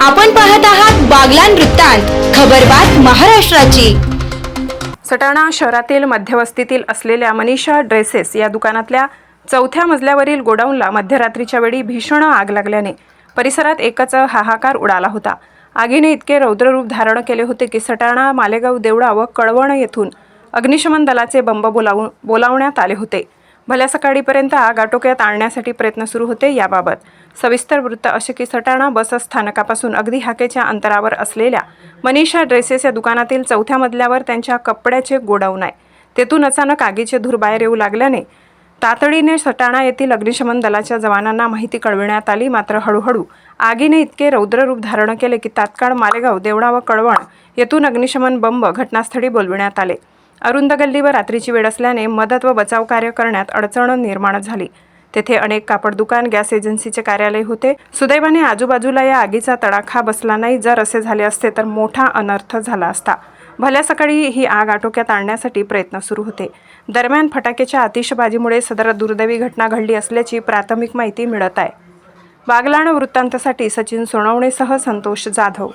आपण पाहत आहात बागलान वृत्तांत खबरबात महाराष्ट्राची. सटाणा शहरातील मध्यवस्तीतील असलेल्या मनीषा ड्रेसेस या दुकानातल्या चौथ्या मजल्यावरील गोडाऊनला मध्यरात्रीच्या वेळी भीषण आग लागल्याने परिसरात एकच हाहाकार उडाला होता. आगीने इतके रौद्ररूप धारण केले होते की सटाणा मालेगाव देवळा व कळवण येथून अग्निशमन दलाचे बंब बोलावून बोलावण्यात आले होते. भल्या सकाळीपर्यंत आग आटोक्यात आणण्यासाठी प्रयत्न सुरू होते याबाबत. सविस्तर वृत्त असे की सटाणा बस स्थानकापासून अगदी हाकेच्या अंतरावर असलेल्या मनीषा ड्रेसेस या दुकानातील चौथ्या मजल्यावर त्यांच्या कपड्याचे गोडाऊन आहे. तेथून अचानक आगीचे धूर बाहेर येऊ लागल्याने तातडीने सटाणा येथील अग्निशमन दलाच्या जवानांना माहिती कळविण्यात आली. मात्र हळूहळू आगीने इतके रौद्ररूप धारण केले की तात्काळ मालेगाव देवळा व कळवण येथून अग्निशमन बंब घटनास्थळी बोलविण्यात आले. अरुंद गल्लीवर रात्रीची वेळ असल्याने मदत व बचाव कार्य करण्यात अडचण निर्माण झाली. तेथे अनेक कापड दुकान गॅस एजन्सीचे कार्यालय होते. सुदैवाने आजूबाजूला या आगीचा तडाखा बसला नाही. जर असे झाले असते तर मोठा अनर्थ झाला असता. भल्या सकाळी ही आग आटोक्यात आणण्यासाठी प्रयत्न सुरू होते. दरम्यान फटाक्याच्या आतिषबाजीमुळे सदर दुर्दैवी घटना घडली असल्याची प्राथमिक माहिती मिळत आहे. बागलाण वृत्तांतासाठी सचिन सोनवणेसह संतोष जाधव.